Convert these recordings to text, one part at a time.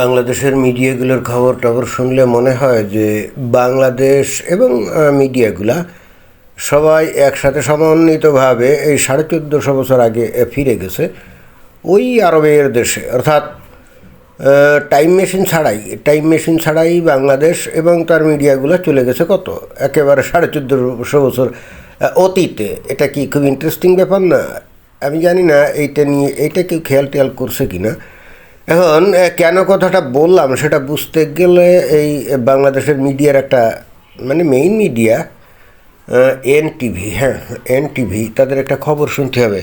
বাংলাদেশের মিডিয়াগুলোর খবর টবর শুনলে মনে হয় যে বাংলাদেশ এবং মিডিয়াগুলা সবাই একসাথে সমন্বিতভাবে এই সাড়ে চোদ্দোশো বছর আগে ফিরে গেছে। ওই আরবের দেশে, অর্থাৎ টাইম মেশিন ছাড়াই টাইম মেশিন ছাড়াই বাংলাদেশ এবং তার মিডিয়াগুলো চলে গেছে কত? একেবারে সাড়ে চোদ্দোশো বছর অতীতে। এটা কি খুব ইন্টারেস্টিং ব্যাপার না? আমি জানি না, এইটা নিয়ে, এইটা কেউ খেয়াল টেয়াল করছে কি না এখন কেন কথাটা বললাম সেটা বুঝতে গেলে এই বাংলাদেশের মিডিয়ার একটা মানে মেইন মিডিয়া এন টিভি হ্যাঁ এন টিভি তাদের একটা খবর শুনতে হবে।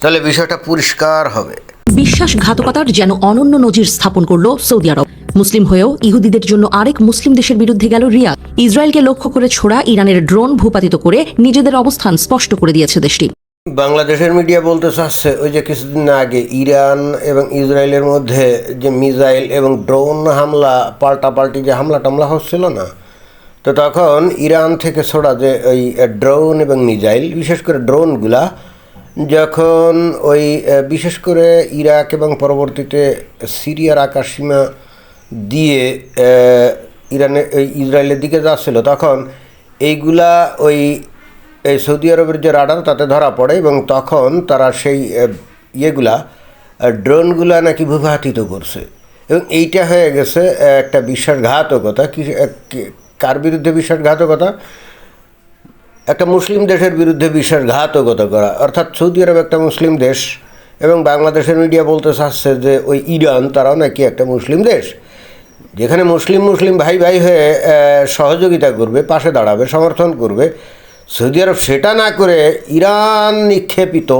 তাহলে বিষয়টা পরিষ্কার হবে। বিশ্বাসঘাতকতার যেন অনন্য নজির স্থাপন করল সৌদি আরব। মুসলিম হয়েও ইহুদিদের জন্য আরেক মুসলিম দেশের বিরুদ্ধে গেল রিয়াদ। ইসরায়েলকে লক্ষ্য করে ছোড়া ইরানের ড্রোন ভূপাতিত করে নিজেদের অবস্থান স্পষ্ট করে দিয়েছে দেশটি। বাংলাদেশের মিডিয়া বলতে চাচ্ছে, ওই যে কিছুদিন আগে ইরান এবং ইসরায়েলের মধ্যে যে মিসাইল এবং ড্রোন হামলা, পাল্টাপাল্টি যে হামলা টামলা হচ্ছিল না, তো তখন ইরান থেকে ছোড়া যে ওই ড্রোন এবং মিসাইল, বিশেষ করে ড্রোনগুলা, যখন ওই বিশেষ করে ইরাক এবং পরবর্তীতে সিরিয়ার আকাশসীমা দিয়ে ইরানে ইসরায়েলের দিকে যাচ্ছিল, তখন এইগুলা ওই এই সৌদি আরবের যে রাডার, তাতে ধরা পড়ে এবং তখন তারা সেই ইয়েগুলা ড্রোনগুলা নাকি ভূপাতিত করছে। এবং এইটা হয়ে গেছে একটা বিশ্বাসঘাতকতা কি কার বিরুদ্ধে বিশ্বাসঘাতকতা একটা মুসলিম দেশের বিরুদ্ধে বিশ্বাসঘাতকতা করা। অর্থাৎ সৌদি আরব একটা মুসলিম দেশ এবং বাংলাদেশের মিডিয়া বলতে চাচ্ছে যে ওই ইরান, তারাও নাকি একটা মুসলিম দেশ। যেখানে মুসলিম মুসলিম ভাই ভাই হয়ে সহযোগিতা করবে, পাশে দাঁড়াবে, সমর্থন করবে। সৌদি আরব সেটা না করে ইরান নিক্ষেপিত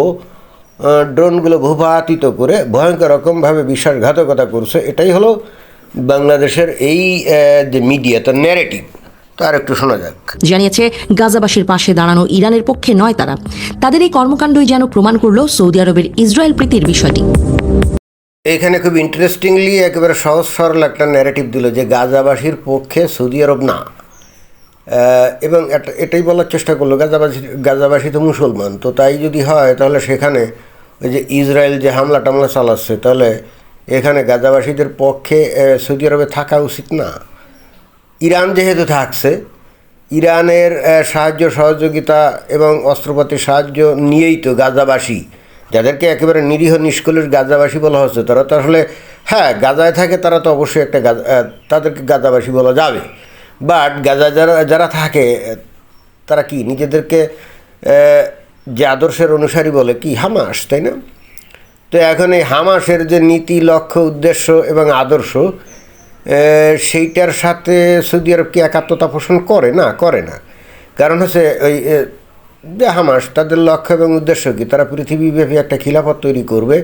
ড্রোনগুলো ভূপাতিত করে ভয়ঙ্কর রকমভাবে বিশ্বাসঘাতকতা করছে এটাই হলো বাংলাদেশের এই যে মিডিয়া তার ন্যারেটিভ তার একটু শোনা যাক। জানিয়েছে গাজাবাসীর পাশে দাঁড়ানো ইরানের পক্ষে নয় তারা। তাদের এই কর্মকাণ্ডই যেন প্রমাণ করল সৌদি আরবের ইসরায়েল প্রীতির বিষয়টি। এখানে খুব ইন্টারেস্টিংলি একেবারে সহজ সরল একটা ন্যারেটিভ দিল যে গাজাবাসীর পক্ষে সৌদি আরব না। এবং এটা- এটাই বলার চেষ্টা করল, গাজাবাসী গাজাবাসী তো মুসলমান, তো তাই যদি হয়, তাহলে সেখানে ওই যে ইসরায়েল যে হামলা টামলা চালাচ্ছে, তাহলে এখানে গাজাবাসীদের পক্ষে সৌদি আরবে থাকা উচিত না। ইরান যেহেতু থাকছে, ইরানের সাহায্য, সহযোগিতা এবং অস্ত্রপাতি সাহায্য নিয়েই তো গাজাবাসী, যাদেরকে একেবারে নিরীহ নিষ্কলের গাজাবাসী বলা হচ্ছে, তারা তো আসলে হ্যাঁ গাজায় থাকে তারা তো অবশ্যই একটা গাজা তাদেরকে গাজাবাসী বলা যাবে। বাট গাজা যারা যারা থাকে, তারা কি নিজেদেরকে যে আদর্শের অনুসারী বলে কি? হামাস, তাই না? তো এখন এই হামাসের যে নীতি, লক্ষ্য, উদ্দেশ্য এবং আদর্শ সেইটার সাথে সৌদি আরব কি একাত্মতা পোষণ করে? না করে না। কারণ হচ্ছে ওই যে হামাস, তাদের লক্ষ্য এবং উদ্দেশ্য কি? তারা পৃথিবীব্যাপী একটা খিলাফত তৈরি করবে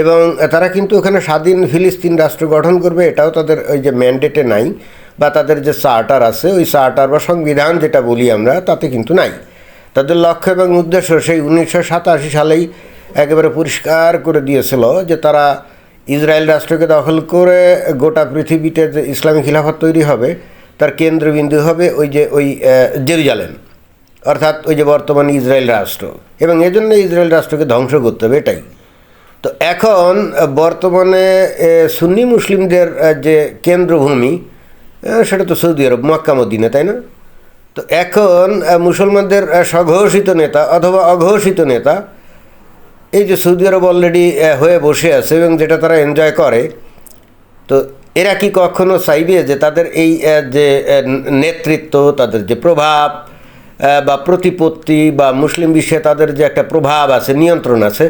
এবং তারা কিন্তু ওখানে স্বাধীন ফিলিস্তিন রাষ্ট্র গঠন করবে, এটাও তাদের ওই যে ম্যান্ডেটে নাই। বা তাদের যে চার্টার আছে, ওই চার্টার বা সংবিধান যেটা বলি আমরা, তাতে কিন্তু নাই। তাদের লক্ষ্য এবং উদ্দেশ্য সেই উনিশশো সাতাশি সালেই একেবারে পরিষ্কার করে দিয়েছিল যে তারা ইসরায়েল রাষ্ট্রকে দখল করে গোটা পৃথিবীতে যে ইসলামী খিলাফত তৈরি হবে, তার কেন্দ্রবিন্দু হবে ওই যে ওই জেরুজালেম। অর্থাৎ ওই যে বর্তমান ইসরায়েল রাষ্ট্র। এবং এজন্য ইসরায়েল রাষ্ট্রকে ধ্বংস করতে হবে এটাই। তো এখন বর্তমানে সুন্নি মুসলিমদের যে কেন্দ্রভূমি সেটা তো সৌদি আরব, মক্কা, মদিনা, তাই না? তো এখন মুসলমানদের স্বঘোষিত নেতা অথবা অঘোষিত নেতা, এই যে সৌদি আরব অলরেডি হয়ে বসে আছে এবং যেটা তারা এনজয় করে, তো এরা কি কখনো চাইবে যে তাদের এই যে নেতৃত্ব, তাদের যে প্রভাব বা প্রতিপত্তি, বা মুসলিম বিশ্বে তাদের যে একটা প্রভাব আছে, নিয়ন্ত্রণ আছে,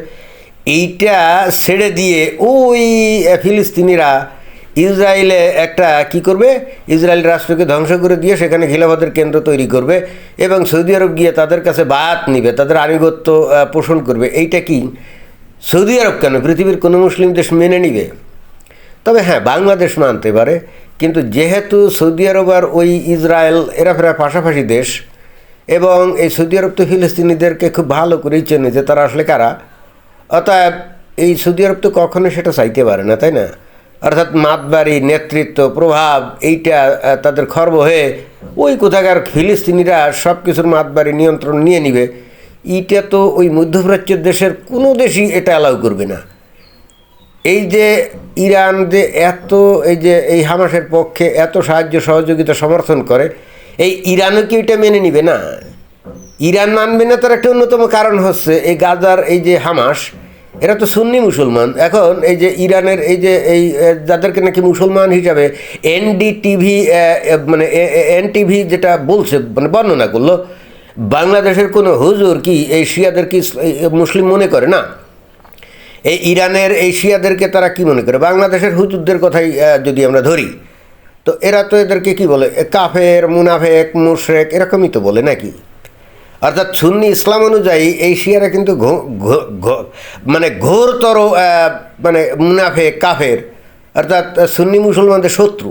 এইটা ছেড়ে দিয়ে ওই ফিলিস্তিনিরা ইসরায়েলে একটা কি করবে? ইসরায়েল রাষ্ট্রকে ধ্বংস করে দিয়ে সেখানে খিলাফতের কেন্দ্র তৈরি করবে এবং সৌদি আরব গিয়ে তাদের কাছে বাত নিবে, তাদের আনুগত্য পোষণ করবে। এইটা কি? সৌদি আরব কেন? পৃথিবীর কোনো মুসলিম দেশ মেনে নিবে? তবে হ্যাঁ বাংলাদেশ মানতে পারে, কিন্তু যেহেতু সৌদি আরব আর ওই ইসরায়েল এরা ফেরা পাশাপাশি দেশ, এবং এই সৌদি আরব তো ফিলিস্তিনিদেরকে খুব ভালো করেই চেনে যে তারা আসলে কারা, অতএব এই সৌদি আরব তো কখনো সেটা চাইতে পারে না, তাই না? অর্থাৎ মাতবাড়ি নেতৃত্ব, প্রভাব, এইটা তাদের খর্ব হয়ে ওই কোথাকার ফিলিস্তিনিরা সব কিছুর মাতবাড়ি নিয়ন্ত্রণ নিয়ে নিবে, এইটা তো ওই মধ্যপ্রাচ্যের দেশের কোনো দেশই এটা অ্যালাউ করবে না। এই যে ইরান যে এত, এই যে এই হামাসের পক্ষে এত সাহায্য, সহযোগিতা, সমর্থন করে, এই ইরানও কি এটা মেনে নিবে? না। ইরান মানবে না, তার একটা অন্যতম কারণ হচ্ছে এই গাজার এই যে হামাস এরা তো সুন্নি মুসলমান। এখন এই যে ইরানের এই যে এই যাদেরকে নাকি মুসলমান হিসাবে এনডিটিভি মানে এনটিভি যেটা বলছে মানে বর্ণনা করল, বাংলাদেশের কোনো হুজুর কি এই শিয়াদের কি মুসলিম মনে করে না? এই ইরানের এই শিয়াদেরকে তারা কি মনে করে? বাংলাদেশের হুজুরদের কথাই যদি আমরা ধরি, তো এরা তো এদেরকে কি বলে? কাফের, মুনাফেক, মুশরেক, এরকমই তো বলে নাকি? অর্থাৎ সুন্নি ইসলাম অনুযায়ী এই শিয়ারা কিন্তু মানে ঘোরতর মানে মুনাফে, কাফের, অর্থাৎ সুন্নি মুসলমানদের শত্রু।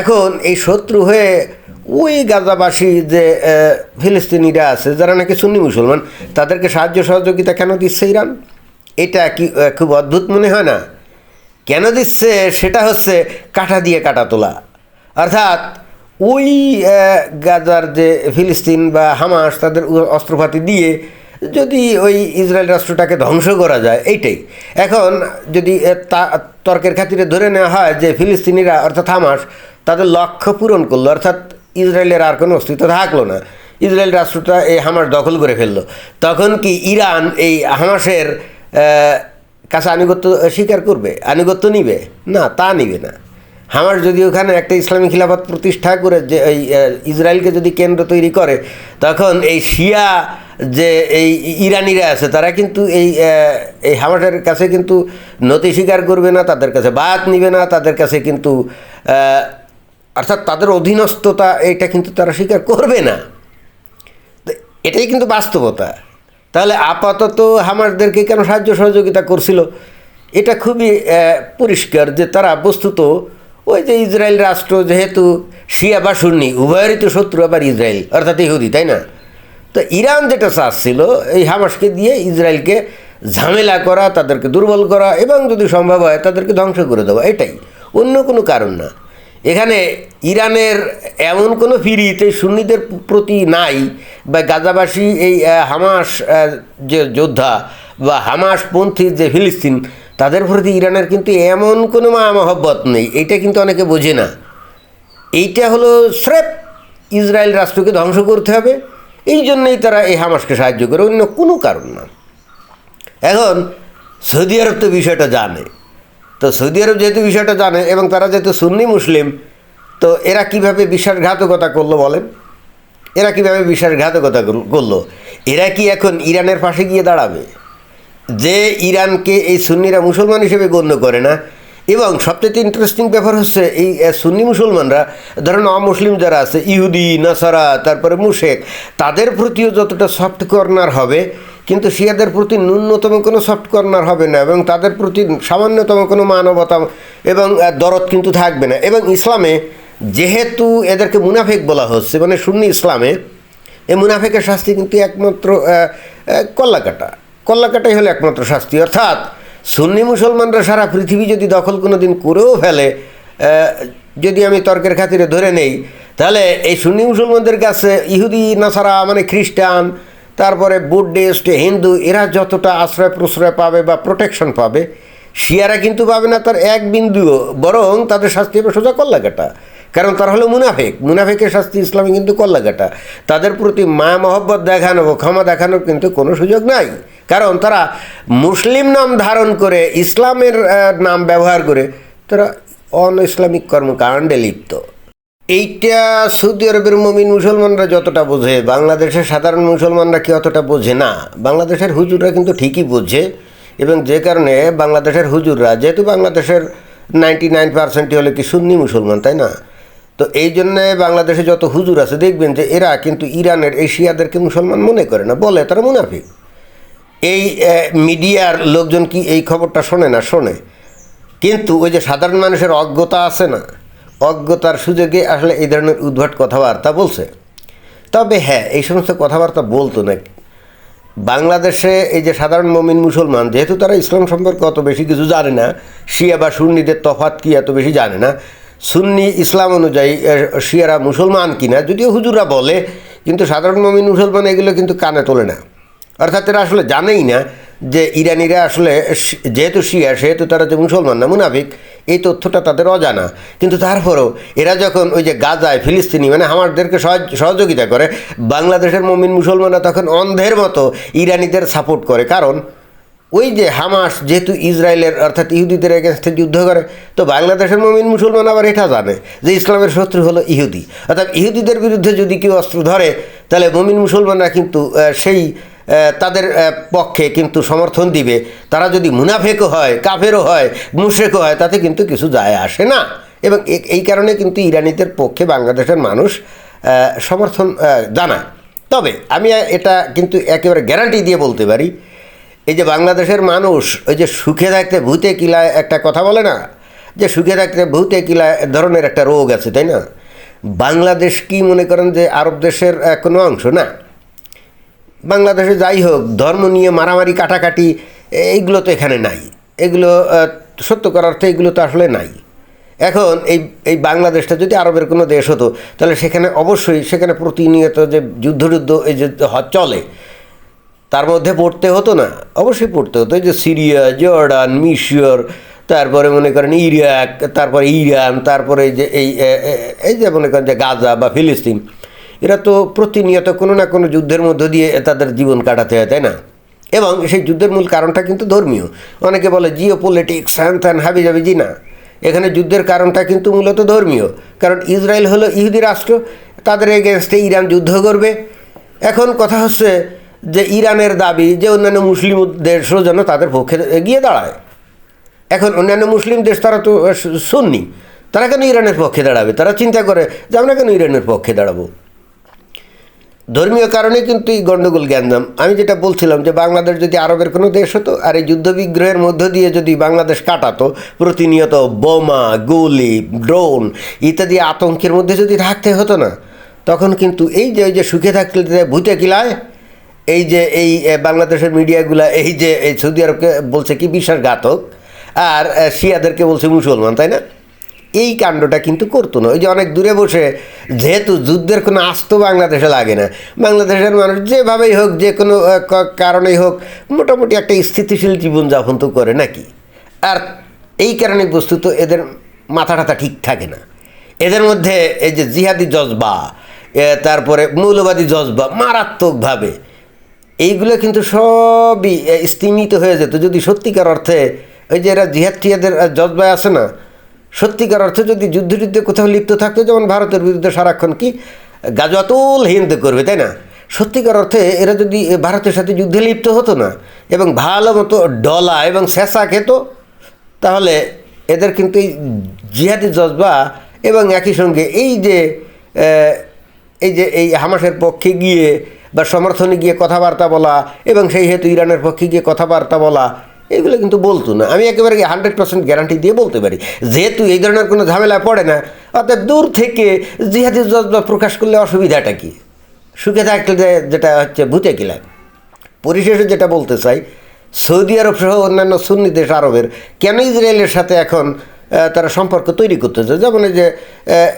এখন এই শত্রু হয়ে ওই গাজাবাসী যে ফিলিস্তিনিরা আছে, যারা নাকি সুন্নি মুসলমান, তাদেরকে সাহায্য সহযোগিতা কেন দিচ্ছে ইরান? এটা কি খুব অদ্ভুত মনে হয় না? কেন দিচ্ছে? সেটা হচ্ছে কাঠা দিয়ে কাটা তোলা। অর্থাৎ ওই গাজার যে ফিলিস্তিন বা হামাস তাদের অস্ত্রপাতি দিয়ে যদি ওই ইসরায়েল রাষ্ট্রটাকে ধ্বংস করা যায়, এইটাই। এখন যদি তা, তর্কের খাতিরে ধরে নেওয়া হয় যে ফিলিস্তিনিরা অর্থাৎ হামাস তাদের লক্ষ্য পূরণ করল, অর্থাৎ ইসরায়েলের আর কোনো অস্তিত্ব থাকল না। ইসরায়েল রাষ্ট্রটা এই হামাস দখল করে ফেলল। তখন কি ইরান এই হামাসের কাছে আনুগত্য স্বীকার করবে? আনুগত্য নিবে? না, তা নিবে না। হামাস যদি ওখানে একটা ইসলামী খিলাফত প্রতিষ্ঠা করে যে এই ইসরায়েলকে যদি কেন্দ্র তৈরি করে, তখন এই শিয়া যে এই ইরানিরা আছে, তারা কিন্তু এই এই হামাসের কাছে কিন্তু নতি স্বীকার করবে না, তাদের কাছে বাদ নিবে না, তাদের কাছে কিন্তু অর্থাৎ তাদের অধীনস্থতা এটা কিন্তু তারা স্বীকার করবে না। এটাই কিন্তু বাস্তবতা। তাহলে আপাতত হামাসদেরকে কেন সাহায্য সহযোগিতা করছিল? এটা খুবই পরিষ্কার যে তারা বস্তুত ওই যে ইসরায়েল রাষ্ট্র যেহেতু শিয়া বা সুন্নি, উভয়েরই তো শত্রু আবার ইসরায়েল, অর্থাৎ ইহুদি, তাই না? তো ইরান যেটা চাচ্ছিল, এই হামাসকে দিয়ে ইসরায়েলকে ঝামেলা করা, তাদেরকে দুর্বল করা এবং যদি সম্ভব হয় তাদেরকে ধ্বংস করে দেওয়া, এটাই। অন্য কোনো কারণ না। এখানে ইরানের এমন কোনো ফিরিতে সুন্নিদের প্রতি নাই বা গাজাবাসী এই হামাস যে যোদ্ধা বা হামাসপন্থী যে ফিলিস্তিন তাদের প্রতি ইরানের কিন্তু এমন কোনো মা মহব্বত নেই, এইটা কিন্তু অনেকে বোঝে না। এইটা হলো স্রেফ ইসরায়েল রাষ্ট্রকে ধ্বংস করতে হবে, এই জন্যই তারা এই হামাসকে সাহায্য করে, অন্য কোনো কারণ না। এখন সৌদি আরব তো বিষয়টা জানে। তো সৌদি আরব যেহেতু বিষয়টা জানে এবং তারা যেহেতু সুন্নি মুসলিম, তো এরা কীভাবে বিশ্বাসঘাতকতা করল বলেন? এরা কীভাবে বিশ্বাসঘাতকতা করল? এরা কি এখন ইরানের পাশে গিয়ে দাঁড়াবে? যে ইরানকে এই সুন্নিরা মুসলমান হিসেবে গণ্য করে না। এবং সবচেয়ে ইন্টারেস্টিং ব্যাপার হচ্ছে এই সুন্নি মুসলমানরা, ধরেন অমুসলিম যারা আছে, ইহুদি, নাসারা, তারপরে মুশেক, তাদের প্রতিও যতটা সফট কর্নার হবে, কিন্তু শিয়াদের প্রতি ন্যূনতম কোনো সফট কর্নার হবে না এবং তাদের প্রতি সামান্যতম কোনো মানবতা এবং দরদ কিন্তু থাকবে না। এবং ইসলামে যেহেতু এদেরকে মুনাফেক বলা হচ্ছে মানে সুন্নি ইসলামে এই মুনাফেকের শাস্তি কিন্তু একমাত্র কল্লাকাটা। কল্লাকাটাই হলো একমাত্র শাস্তি। অর্থাৎ সুন্নি মুসলমানরা সারা পৃথিবী যদি দখল কোনো দিন করেও ফেলে যদি আমি তর্কের খাতিরে ধরে নেই, তাহলে এই সুন্নি মুসলমানদের কাছে ইহুদি, নাসারা মানে খ্রিস্টান, তারপরে বুদ্ধিস্ট হিন্দু, এরা যতটা আশ্রয় প্রশ্রয় পাবে বা প্রোটেকশন পাবে, শিয়ারা কিন্তু পাবে না তার এক বিন্দুও, বরং তাদের শাস্তি হবে সোজা কল্লাকাটা। কারণ তারা হলো মুনাফেক। মুনাফেকের শাস্তি ইসলামে কিন্তু কল্লাকাটা তাদের প্রতি মায়া মহব্বত দেখানো, ক্ষমা দেখানোর কিন্তু কোনো সুযোগ নাই। কারণ তারা মুসলিম নাম ধারণ করে, ইসলামের নাম ব্যবহার করে, তারা অন ইসলামিক কর্মকাণ্ডে লিপ্ত। এইটা সৌদি আরবের মমিন মুসলমানরা যতটা বোঝে, বাংলাদেশের সাধারণ মুসলমানরা কি অতটা বোঝে না? বাংলাদেশের হুজুররা কিন্তু ঠিকই বোঝে। এবং যে কারণে বাংলাদেশের হুজুররা, যেহেতু বাংলাদেশের নাইনটি নাইন পার্সেন্টই হলে কি সুন্নি মুসলমান, তাই না? তো এই জন্যে বাংলাদেশে যত হুজুর আছে, দেখবেন যে এরা কিন্তু ইরানের এশিয়াদেরকে মুসলমান মনে করে না, বলে তারা মুনাফিক। এই মিডিয়ার লোকজন কি এই খবরটা শোনে না? শোনে। কিন্তু ওই যে সাধারণ মানুষের অজ্ঞতা আছে না, অজ্ঞতার সুযোগে আসলে এই ধরনের উদ্ভট কথাবার্তা বলছে। তবে হ্যাঁ এই সমস্ত কথাবার্তা বলতো না। বাংলাদেশে এই যে সাধারণ মমিন মুসলমান, যেহেতু তারা ইসলাম সম্পর্কে অত বেশি কিছু জানে না, শিয়া বা সুন্নিদের তফাত কি এত বেশি জানে না সুন্নি ইসলাম অনুযায়ী শিয়ারা মুসলমান কিনা, যদিও হুজুরা বলে, কিন্তু সাধারণ মমিন মুসলমান এগুলো কিন্তু কানে তোলে না। অর্থাৎ এরা আসলে জানেই না যে ইরানিরা আসলে যেহেতু শিয়া, সেহেতু তারা যে মুসলমান না, মুনাফিক, এই তথ্যটা তাদের অজানা। কিন্তু তারপরেও এরা যখন ওই যে গাজায় ফিলিস্তিনি মানে আমাদেরকে সহযোগিতা করে, বাংলাদেশের মমিন মুসলমানরা তখন অন্ধের মতো ইরানিদের সাপোর্ট করে। কারণ ওই যে হামাস, যেহেতু ইসরায়েলের, অর্থাৎ ইহুদিদের এগেনস্টে যুদ্ধ করে, তো বাংলাদেশের মমিন মুসলমান আবার এটা জানে যে ইসলামের শত্রু হলো ইহুদি। অর্থাৎ ইহুদিদের বিরুদ্ধে যদি কেউ অস্ত্র ধরে, তাহলে মমিন মুসলমানরা কিন্তু সেই তাদের পক্ষে কিন্তু সমর্থন দিবে। তারা যদি মুনাফেকও হয়, কাফেরও হয় মুশেকও হয়, তাতে কিন্তু কিছু যায় আসে না। এবং এই কারণে কিন্তু ইরানিদের পক্ষে বাংলাদেশের মানুষ সমর্থন জানায়। তবে আমি এটা কিন্তু একেবারে গ্যারান্টি দিয়ে বলতে পারি এই যে বাংলাদেশের মানুষ, ওই যে সুখে থাকতে ভূতে কিলায় একটা কথা বলে না? যে সুখে থাকতে ভূতে কিলায় ধরনের একটা রোগ আছে, তাই না? বাংলাদেশ কি মনে করেন যে আরব দেশের কোনো অংশ? না। বাংলাদেশে যাই হোক, ধর্ম নিয়ে মারামারি, কাটাকাটি এইগুলো তো এখানে নাই। এগুলো সত্য করার অর্থে এগুলো তো আসলে নাই। এখন এই এই বাংলাদেশটা যদি আরবের কোনো দেশ হতো, তাহলে সেখানে অবশ্যই সেখানে প্রতিনিয়ত যে যুদ্ধ এই যে চলে। তার মধ্যে পড়তে হতো না। অবশ্যই পড়তে হতো। যে সিরিয়া, জর্ডান, মিশর, তারপরে মনে করেন ইরাক, তারপরে ইরান, তারপরে যে এই এই যে মনে করেন যে গাজা বা ফিলিস্তিন, এরা তো প্রতিনিয়ত কোনো না কোনো যুদ্ধের মধ্য দিয়ে তাদের জীবন কাটাতে হয়, তাই না? এবং সেই যুদ্ধের মূল কারণটা কিন্তু ধর্মীয়। অনেকে বলে জিও পলিটিক্স হ্যান ত্যান হাবি যাবি জি না। এখানে যুদ্ধের কারণটা কিন্তু মূলত ধর্মীয়। কারণ ইসরায়েল হলো ইহুদি রাষ্ট্র, তাদের এগেনস্টে ইরান যুদ্ধ করবে। এখন কথা হচ্ছে যে ইরানের দাবি যে অন্যান্য মুসলিম দেশও যেন তাদের পক্ষে এগিয়ে দাঁড়ায়। এখন অন্যান্য মুসলিম দেশ তারা তো শুননি তারা কেন ইরানের পক্ষে দাঁড়াবে? তারা চিন্তা করে যে আমরা কেন ইরানের পক্ষে দাঁড়াবো? ধর্মীয় কারণে কিন্তু এই গণ্ডগোল জ্ঞানদাম আমি যেটা বলছিলাম যে বাংলাদেশ যদি আরবের কোনো দেশ হতো আর এই যুদ্ধবিগ্রহের মধ্য দিয়ে যদি বাংলাদেশ কাটাতো, প্রতিনিয়ত বোমা, গুলি, ড্রোন ইত্যাদি আতঙ্কের মধ্যে যদি থাকতে হতো না, তখন কিন্তু এই যে, ওই যে সুখে থাকতে ভূতে কিলায় এই যে এই বাংলাদেশের মিডিয়াগুলা, এই যে এই সৌদি আরবকে বলছে কি বিশ্বাসঘাতক আর শিয়াদেরকে বলছে মুসলমান, তাই না? এই কাণ্ডটা কিন্তু করতো না। ওই যে অনেক দূরে বসে, যেহেতু যুদ্ধের কোনো আস্ত বাংলাদেশে লাগে না, বাংলাদেশের মানুষ যেভাবেই হোক, যে কোনো কারণেই হোক, মোটামুটি একটা স্থিতিশীল জীবনযাপন তো করে নাকি? আর এই কারণে বস্তুত এদের মাথা টাথা ঠিক থাকে না। এদের মধ্যে এই যে জিহাদি জজবা তারপরে মৌলবাদী জজবা, মারাত্মকভাবে এইগুলো কিন্তু সবই স্তিমিত হয়ে যেত। যদি সত্যিকার অর্থে ওই যে এরা জিহাদ টিহাদের জজবায় আছে না, সত্যিকার অর্থে যদি যুদ্ধ যুদ্ধে কোথাও লিপ্ত থাকতো, যেমন ভারতের বিরুদ্ধে সারাক্ষণ কি গাজওয়াতুল হিন্দ করবে, তাই না? সত্যিকার অর্থে এরা যদি ভারতের সাথে যুদ্ধে লিপ্ত হতো না, এবং ভালো মতো ডলা এবং শেষা খেত, তাহলে এদের কিন্তু এই জিহাদি জজবা এবং একই সঙ্গে এই যে এই যে এই হামাসের পক্ষে গিয়ে বা সমর্থনে গিয়ে কথাবার্তা বলা এবং সেই হেতু ইরানের পক্ষে গিয়ে কথাবার্তা বলা, এগুলো কিন্তু বলতো না। আমি একেবারে হান্ড্রেড পার্সেন্ট গ্যারান্টি দিয়ে বলতে পারি। যেহেতু এই ধরনের কোনো ঝামেলা পড়ে না, অর্থাৎ দূর থেকে জিহাদি জজবা প্রকাশ করলে অসুবিধাটা কি? সুখে থাকলে যেটা হচ্ছে ভূতে কিলা পরিশেষে যেটা বলতে চাই, সৌদি আরব সহ অন্যান্য সুন্নি দেশ আরবের কেন ইসরায়েলের সাথে এখন তারা সম্পর্ক তৈরি করতেছে? যেমন এই যে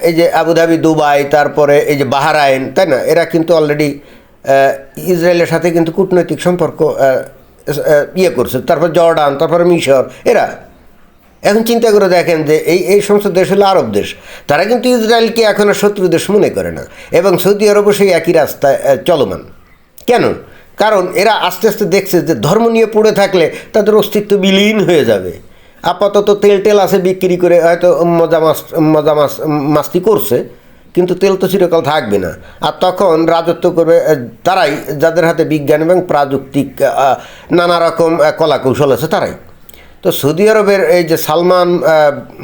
এই যে আবুধাবি, দুবাই, তারপরে এই যে বাহারাইন, তাই না? এরা কিন্তু অলরেডি ইসরায়েলের সাথে কিন্তু কূটনৈতিক সম্পর্ক ইয়ে করছে। তারপর জর্ডান, তারপরে মিশর, এরা। এখন চিন্তা করে দেখেন যে এই এই সমস্ত দেশ হলো আরব দেশ। তারা কিন্তু ইসরায়েলকে এখন শত্রু দেশ মনে করে না। এবং সৌদি আরবও সেই একই রাস্তায় চলমান। কেন? কারণ এরা আস্তে আস্তে দেখছে যে ধর্ম নিয়ে পড়ে থাকলে তাদের অস্তিত্ব বিলীন হয়ে যাবে। আপাতত তেল টেল আছে বিক্রি করে হয়তো মজা মাস মজা মাস মাস্তি করছে। কিন্তু তেল তো চিরকাল থাকবে না। আর তখন রাজত্ব করবে তারাই যাদের হাতে বিজ্ঞান এবং প্রাযুক্তিক নানা রকম আহ, কলা কৌশল আছে তারাই। তো সৌদি আরবের এই যে সালমান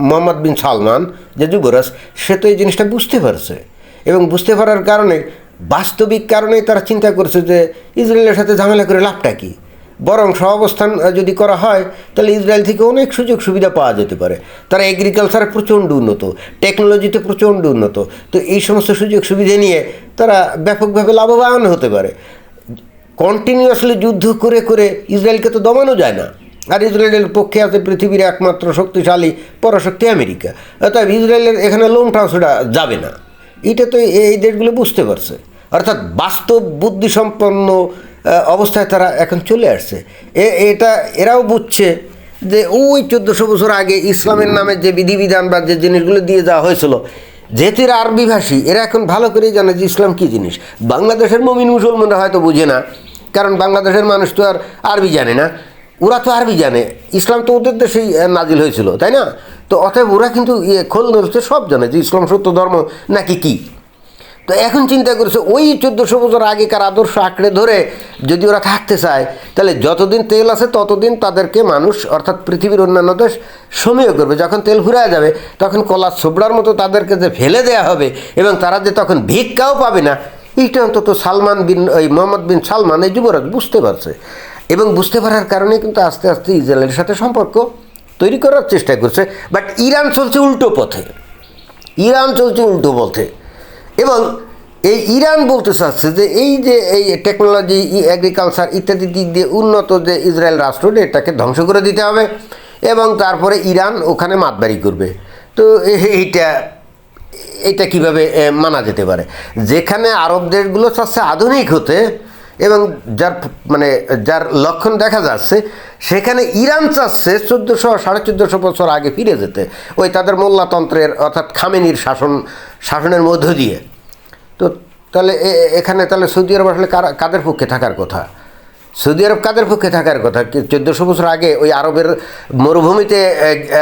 মোহাম্মদ বিন সালমান যে যুবরাজ সে তো এই জিনিসটা বুঝতে পারছে। এবং বুঝতে পারার কারণে বাস্তবিক কারণেই তারা চিন্তা করছে যে ইসরায়েলের সাথে ঝামেলা করে লাভটা কী? বরং সহাবস্থান যদি করা হয়, তাহলে ইসরায়েল থেকে অনেক সুযোগ সুবিধা পাওয়া যেতে পারে। তারা এগ্রিকালচারে প্রচণ্ড উন্নত টেকনোলজিতে প্রচণ্ড উন্নত। তো এই সমস্ত সুযোগ সুবিধা নিয়ে তারা ব্যাপকভাবে লাভবান হতে পারে। কন্টিনিউয়াসলি যুদ্ধ করে করে ইসরায়েলকে তো দমানো যায় না। আর ইসরায়েলের পক্ষে আছে পৃথিবীর একমাত্র শক্তিশালী পরাশক্তি আমেরিকা। অর্থাৎ ইসরায়েলের এখানে লোন ট্রান্সফার যাবে না। এটা তো এই দেশগুলো বুঝতে পারছে। অর্থাৎ বাস্তব বুদ্ধিসম্পন্ন অবস্থায় তারা এখন চলে আসছে। এ- এটা এরাও বুঝছে যে ওই চোদ্দোশো বছর আগে ইসলামের নামে যে বিধিবিধান বা যে জিনিসগুলো দিয়ে যাওয়া হয়েছিল, যেহেতু এরা আরবি ভাষী এরা এখন ভালো করেই জানে যে ইসলাম কী জিনিস। বাংলাদেশের মমিন মুসলমানরা হয়তো বুঝে না, কারণ বাংলাদেশের মানুষ তো আর আরবি জানে না। ওরা তো আরবি জানে, ইসলাম তো ওদের দেশেই নাজিল হয়েছিল, তাই না? তো অতএব ওরা কিন্তু ইয়ে খোল সব জানে যে ইসলাম সত্য ধর্ম নাকি কী। তো এখন চিন্তা করেছে, ওই চোদ্দোশো বছর আগেকার আদর্শ আঁকড়ে ধরে যদি ওরা থাকতে চায়, তাহলে যতদিন তেল আছে ততদিন তাদেরকে মানুষ, অর্থাৎ পৃথিবীর অন্যান্য দেশ, সমীহ করবে। যখন তেল ফুরায় যাবে, তখন কলা ছোবড়ার মতো তাদেরকে যে ফেলে দেয়া হবে, এবং তারা যে তখন ভিক্ষাও পাবে না, এইটা অন্তত সালমান বিন, ওই মোহাম্মদ বিন সালমান, এই যুবরাজ বুঝতে পারছে। এবং বুঝতে পারার কারণে কিন্তু আস্তে আস্তে ইসরায়েলের সাথে সম্পর্ক তৈরি করার চেষ্টা করছে। বাট ইরান চলছে উল্টো পথে। ইরান চলছে উল্টো পথে। এবং এই ইরান বলতে চাচ্ছে যে এই যে এই টেকনোলজি এগ্রিকালচার ইত্যাদি দিক দিয়ে উন্নত যে ইসরায়েল রাষ্ট্র, এটাকে ধ্বংস করে দিতে হবে এবং তারপরে ইরান ওখানে মাতবাড়ি করবে। তো এইটা এটা কীভাবে মানা যেতে পারে? যেখানে আরব দেশগুলো চাচ্ছে আধুনিক হতে এবং যার মানে যার লক্ষণ দেখা যাচ্ছে, সেখানে ইরান চাচ্ছে চোদ্দোশো, সাড়ে চোদ্দোশো বছর আগে ফিরে যেতে। ওই তাদের মোল্লাতন্ত্রের অর্থাৎ খামেনির শাসন, শাসনের মধ্য দিয়ে। তাহলে এখানে তাহলে সৌদি আরব আসলে কাদের পক্ষে থাকার কথা? সৌদি আরব কাদের পক্ষে থাকার কথা? চোদ্দোশো বছর আগে ওই আরবের মরুভূমিতে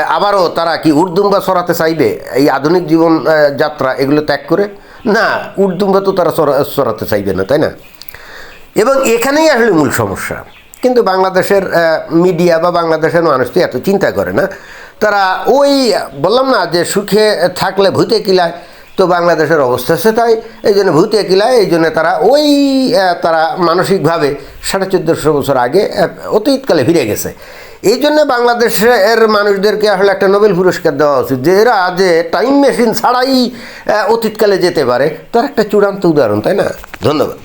আবারও তারা কি উর্দুম্বা সরাতে চাইবে? এই আধুনিক জীবন যাত্রা, এগুলো ত্যাগ করে? না উর্দুম্বা তো তারা সরা- সরাতে চাইবে না, তাই না? এবং এখানেই আসলে মূল সমস্যা। কিন্তু বাংলাদেশের মিডিয়া বা বাংলাদেশের মানুষ তো এত চিন্তা করে না। তারা ওই, বললাম না যে সুখে থাকলে ভূতে কিলায় তো বাংলাদেশের অবস্থা সে তাই এই জন্য ভূতে কিলায় এই জন্য তারা ওই তারা মানসিকভাবে সাড়ে চোদ্দোশো বছর আগে অতীতকালে ফিরে গেছে। এই জন্য বাংলাদেশের মানুষদেরকে আসলে একটা নোবেল পুরস্কার দেওয়া উচিত যে এরা যে টাইম মেশিন ছাড়াই অতীতকালে যেতে পারে। তার একটা চূড়ান্ত উদাহরণ, তাই না? ধন্যবাদ।